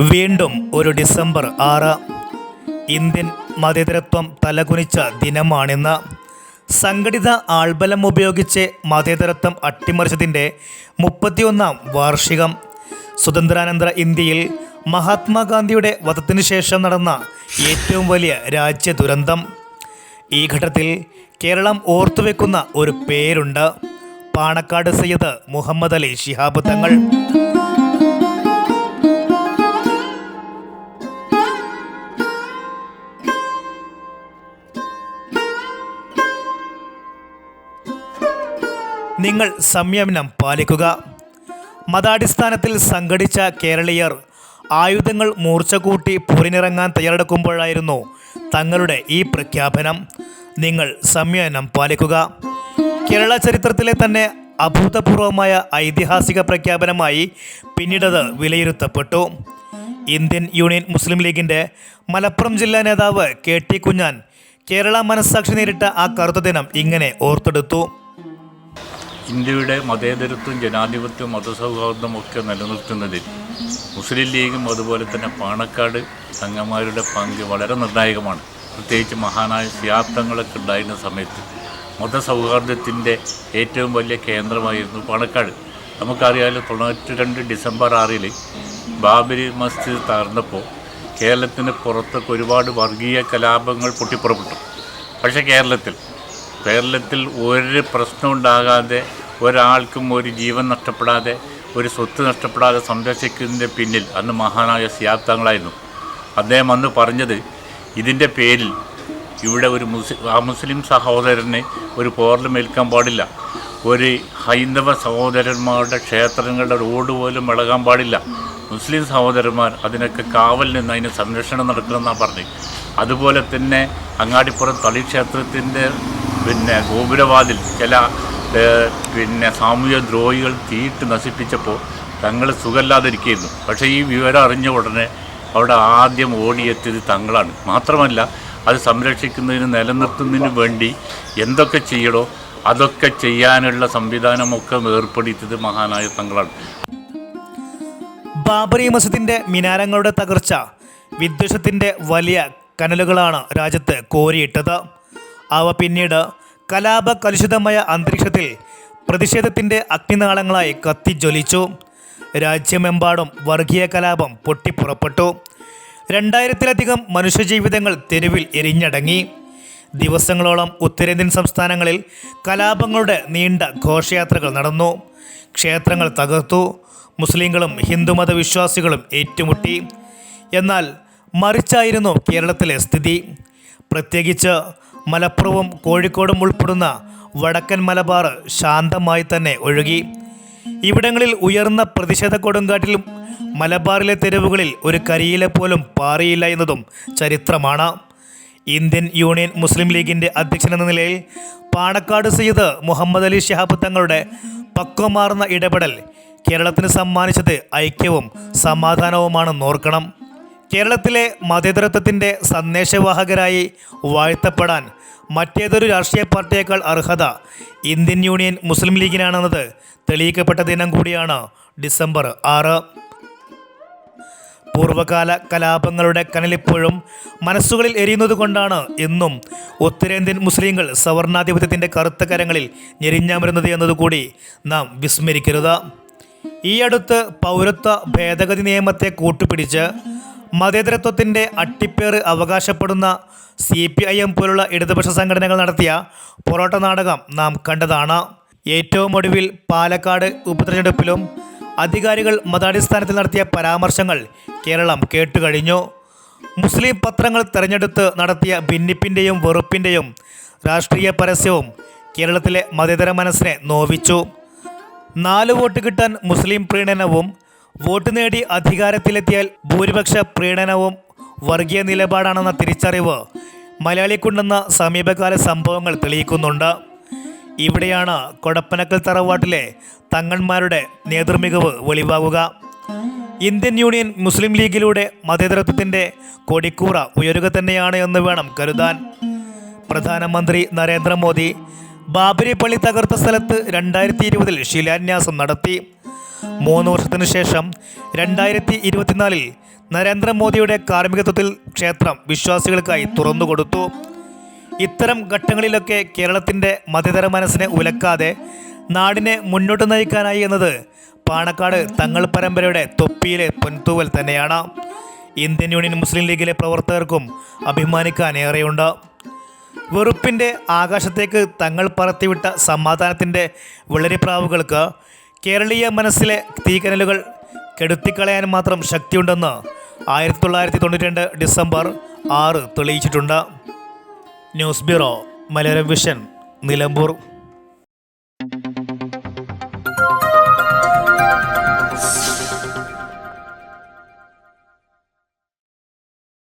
വീണ്ടും ഒരു ഡിസംബർ ആറ്. ഇന്ത്യൻ മതേതരത്വം തലകുനിച്ച ദിനമാണിന്ന്. സംഘടിത ആൾബലം ഉപയോഗിച്ച് മതേതരത്വം അട്ടിമറിച്ചതിന്റെ മുപ്പത്തിയൊന്നാം വാർഷികം. സ്വതന്ത്രാനന്തര ഇന്ത്യയിൽ മഹാത്മാഗാന്ധിയുടെ വധത്തിനു ശേഷം നടന്ന ഏറ്റവും വലിയ രാജ്യ ദുരന്തം. ഈ ഘട്ടത്തിൽ കേരളം ഓർത്തുവെക്കുന്ന ഒരു പേരുണ്ട്. പാണക്കാട് സയ്യിദ് മുഹമ്മദ് അലി ശിഹാബ് തങ്ങൾ. നിങ്ങൾ സംയമനം പാലിക്കുക. മതാടിസ്ഥാനത്തിൽ സംഘടിച്ച കേരളീയർ ആയുധങ്ങൾ മൂർച്ച കൂട്ടി പോരിനിറങ്ങാൻ തയ്യാറെടുക്കുമ്പോഴായിരുന്നു തങ്ങളുടെ ഈ പ്രഖ്യാപനം. നിങ്ങൾ സംയമനം പാലിക്കുക. കേരള ചരിത്രത്തിലെ തന്നെ അഭൂതപൂർവമായ ഐതിഹാസിക പ്രഖ്യാപനമായി പിന്നീടത് വിലയിരുത്തപ്പെട്ടു. ഇന്ത്യൻ യൂണിയൻ മുസ്ലിം ലീഗിന്റെ മലപ്പുറം ജില്ലാ നേതാവ് കെ ടി കുഞ്ഞാൻ കേരള മനസ്സാക്ഷി നേരിട്ട ആ കറുത്ത ദിനം ഇങ്ങനെ ഓർത്തെടുത്തു. ഇന്ത്യയുടെ മതേതരത്വം ജനാധിപത്യവും മതസൗഹാർദ്ദവും ഒക്കെ നിലനിർത്തുന്നതിൽ മുസ്ലിം ലീഗും അതുപോലെ തന്നെ പാണക്കാട് സംഘമാരുടെ പങ്ക് വളരെ നിർണായകമാണ്. പ്രത്യേകിച്ച് മഹാനായ സിയാബ്ദങ്ങളൊക്കെ ഉണ്ടായിരുന്ന സമയത്ത് മതസൗഹാർദ്ദത്തിന്റെ ഏറ്റവും വലിയ കേന്ദ്രമായിരുന്നു പാണക്കാട്. നമുക്കറിയാമല്ലോ തൊണ്ണൂറ്റി രണ്ട് ഡിസംബർ ആറിൽ ബാബരി മസ്ജിദ് തകർന്നപ്പോൾ കേരളത്തിന് പുറത്തൊക്കെ ഒരുപാട് വർഗീയ കലാപങ്ങൾ പൊട്ടിപ്പുറപ്പെട്ടു. പക്ഷേ കേരളത്തിൽ കേരളത്തിൽ ഒരു പ്രശ്നം ഉണ്ടാകാതെ ഒരാൾക്കും ഒരു ജീവൻ നഷ്ടപ്പെടാതെ ഒരു സ്വത്ത് നഷ്ടപ്പെടാതെ സംരക്ഷിക്കുന്നതിന്റെ പിന്നിൽ അന്ന് മഹാനായ സിയാബ്ദങ്ങളായിരുന്നു അദ്ദേഹം അന്ന് പറഞ്ഞത് ഇതിന്റെ പേരിൽ ഇവിടെ ഒരു മുസ്ലിം ആ മുസ്ലിം സഹോദരന് ഒരു പോറിലും ഏൽക്കാൻ പാടില്ല. ഒരു ഹൈന്ദവ സഹോദരന്മാരുടെ ക്ഷേത്രങ്ങളുടെ റോഡ് പോലും ഇളകാൻ പാടില്ല. മുസ്ലിം സഹോദരന്മാർ അതിനൊക്കെ കാവൽ നിന്ന് അതിന് സംരക്ഷണം നടക്കണമെന്നാണ് പറഞ്ഞത്. അതുപോലെ തന്നെ അങ്ങാടിപ്പുറം തളി ക്ഷേത്രത്തിന്റെ പിന്നെ ഗോപുരവാതിൽ ചില പിന്നെ സാമൂഹ്യ ദ്രോഹികൾ തീയിട്ട് നശിപ്പിച്ചപ്പോൾ തങ്ങൾ സുഖമില്ലാതിരിക്കുന്നു. പക്ഷേ ഈ വിവരം അറിഞ്ഞ ഉടനെ അവിടെ ആദ്യം ഓടിയെത്തിയത് തങ്ങളാണ്. മാത്രമല്ല അത് സംരക്ഷിക്കുന്നതിന് നിലനിർത്തുന്നതിന് വേണ്ടി എന്തൊക്കെ ചെയ്യണോ അതൊക്കെ ചെയ്യാനുള്ള സംവിധാനമൊക്കെ ഏർപ്പെടുത്തിയത് മഹാനായ തങ്ങളാണ്. ബാബറി മസ്ജിദിന്റെ മിനാരങ്ങളുടെ തകർച്ച വിദ്വേഷത്തിന്റെ വലിയ കനലുകളാണ് രാജ്യത്ത് കോരിയിട്ടത്. അവ പിന്നീട് കലാപ കലുഷിതമായ അന്തരീക്ഷത്തിൽ പ്രതിഷേധത്തിന്റെ അഗ്നിനാളങ്ങളായി കത്തിജ്വലിച്ചു. രാജ്യമെമ്പാടും വർഗീയ കലാപം പൊട്ടിപ്പുറപ്പെട്ടു. രണ്ടായിരത്തിലധികം മനുഷ്യജീവിതങ്ങൾ തെരുവിൽ എരിഞ്ഞടങ്ങി. ദിവസങ്ങളോളം ഉത്തരേന്ത്യൻ സംസ്ഥാനങ്ങളിൽ കലാപങ്ങളുടെ നീണ്ട ഘോഷയാത്രകൾ നടന്നു. ക്ഷേത്രങ്ങൾ തകർത്തു. മുസ്ലിങ്ങളും ഹിന്ദുമത വിശ്വാസികളും ഏറ്റുമുട്ടി. എന്നാൽ മറിച്ചായിരുന്നു കേരളത്തിലെ സ്ഥിതി. പ്രത്യേകിച്ച് മലപ്പുറവും കോഴിക്കോടും ഉൾപ്പെടുന്ന വടക്കൻ മലബാർ ശാന്തമായി തന്നെ ഒഴുകി. ഇവിടങ്ങളിൽ ഉയർന്ന പ്രതിഷേധ കൊടുങ്കാറ്റിലും മലബാറിലെ തെരുവുകളിൽ ഒരു കരിയില പോലും പാറിയില്ല എന്നതും ചരിത്രമാണ്. ഇന്ത്യൻ യൂണിയൻ മുസ്ലിം ലീഗിന്റെ അധ്യക്ഷനെന്ന നിലയിൽ പാണക്കാട് സയ്യിദ് മുഹമ്മദ് അലി ഷിഹാബ് തങ്ങളുടെ പക്വമാർന്ന ഇടപെടൽ കേരളത്തിന് സമ്മാനിച്ചത് ഐക്യവും സമാധാനവുമാണെന്ന് ഓർക്കണം. കേരളത്തിലെ മതേതരത്വത്തിന്റെ സന്ദേശവാഹകരായി വാഴ്ത്തപ്പെടാൻ മറ്റേതൊരു രാഷ്ട്രീയ പാർട്ടിയേക്കാൾ അർഹത ഇന്ത്യൻ യൂണിയൻ മുസ്ലിം ലീഗിനാണെന്നത് തെളിയിക്കപ്പെട്ട ദിനം കൂടിയാണ് ഡിസംബർ ആറ്. പൂർവകാല കലാപങ്ങളുടെ കനലിപ്പോഴും മനസ്സുകളിൽ എരിയുന്നത് കൊണ്ടാണ് ഇന്നും ഉത്തരേന്ത്യൻ മുസ്ലിങ്ങൾ സവർണാധിപത്യത്തിന്റെ കറുത്ത കരങ്ങളിൽ ഞെരിഞ്ഞാമരുന്നത് എന്നതുകൂടി നാം വിസ്മരിക്കരുത്. ഈ അടുത്ത് പൗരത്വ ഭേദഗതി നിയമത്തെ കൂട്ടുപിടിച്ച് മതേതരത്വത്തിന്റെ അട്ടിപ്പേറ് അവകാശപ്പെടുന്ന സി പി ഐ എം പോലുള്ള ഇടതുപക്ഷ സംഘടനകൾ നടത്തിയ പൊറോട്ട നാടകം നാം കണ്ടതാണ്. ഏറ്റവും ഒടുവിൽ പാലക്കാട് ഉപതെരഞ്ഞെടുപ്പിലും അധികാരികൾ മതാടിസ്ഥാനത്തിൽ നടത്തിയ പരാമർശങ്ങൾ കേരളം കേട്ടുകഴിഞ്ഞു. മുസ്ലിം പത്രങ്ങൾ തെരഞ്ഞെടുത്ത് നടത്തിയ ഭിന്നിപ്പിന്റെയും വെറുപ്പിന്റെയും രാഷ്ട്രീയ പരസ്യവും കേരളത്തിലെ മതേതര മനസ്സിനെ നോവിച്ചു. നാല് വോട്ട് കിട്ടാൻ മുസ്ലിം പ്രീണനവും വോട്ട് നേടി അധികാരത്തിലെത്തിയാൽ ഭൂരിപക്ഷ പ്രീണനവും വർഗീയ നിലപാടാണെന്ന തിരിച്ചറിവ് മലയാളിക്കുണ്ടെന്ന സമീപകാല സംഭവങ്ങൾ തെളിയിക്കുന്നുണ്ട്. ഇവിടെയാണ് കൊടപ്പനക്കൽ തറവാട്ടിലെ തങ്ങന്മാരുടെ നേതൃമികവ് വെളിവാകുക ഇന്ത്യൻ യൂണിയൻ മുസ്ലിം ലീഗിലൂടെ മതേതരത്വത്തിന്റെ കൊടിക്കൂറ ഉയരുക തന്നെയാണ് എന്ന് വേണം കരുതാൻ. പ്രധാനമന്ത്രി നരേന്ദ്രമോദി ബാബരി പള്ളി തകർത്ത സ്ഥലത്ത് രണ്ടായിരത്തി ഇരുപതിൽ ശിലാന്യാസം നടത്തി. മൂന്ന് വർഷത്തിനു ശേഷം രണ്ടായിരത്തി ഇരുപത്തിനാലിൽ നരേന്ദ്രമോദിയുടെ കാർമ്മികത്വത്തിൽ ക്ഷേത്രം വിശ്വാസികൾക്കായി തുറന്നുകൊടുത്തു ഇത്തരം ഘട്ടങ്ങളിലൊക്കെ കേരളത്തിന്റെ മതേതര മനസ്സിനെ ഉലക്കാതെ നാടിനെ മുന്നോട്ട് നയിക്കാനായി എന്നത് പാണക്കാട് തങ്ങൾ പരമ്പരയുടെ തൊപ്പിയിലെ പൊൻതൂവൽ തന്നെയാണ്. ഇന്ത്യൻ യൂണിയൻ മുസ്ലിം ലീഗിലെ പ്രവർത്തകർക്കും അഭിമാനിക്കാൻ ഏറെയുണ്ട്. വെറുപ്പിന്റെ ആകാശത്തേക്ക് തങ്ങൾ പറത്തിവിട്ട സമാധാനത്തിന്റെ വെള്ളരിപ്രാവുകൾക്ക് കേരളീയ മനസ്സിലെ തീക്കനലുകൾ കെടുത്തിക്കളയാൻ മാത്രം ശക്തിയുണ്ടെന്ന് ആയിരത്തി തൊള്ളായിരത്തി തൊണ്ണൂറ്റി രണ്ട് ഡിസംബർ ആറ് തെളിയിച്ചിട്ടുണ്ട്. News bureau Malayalam vision Nilambur.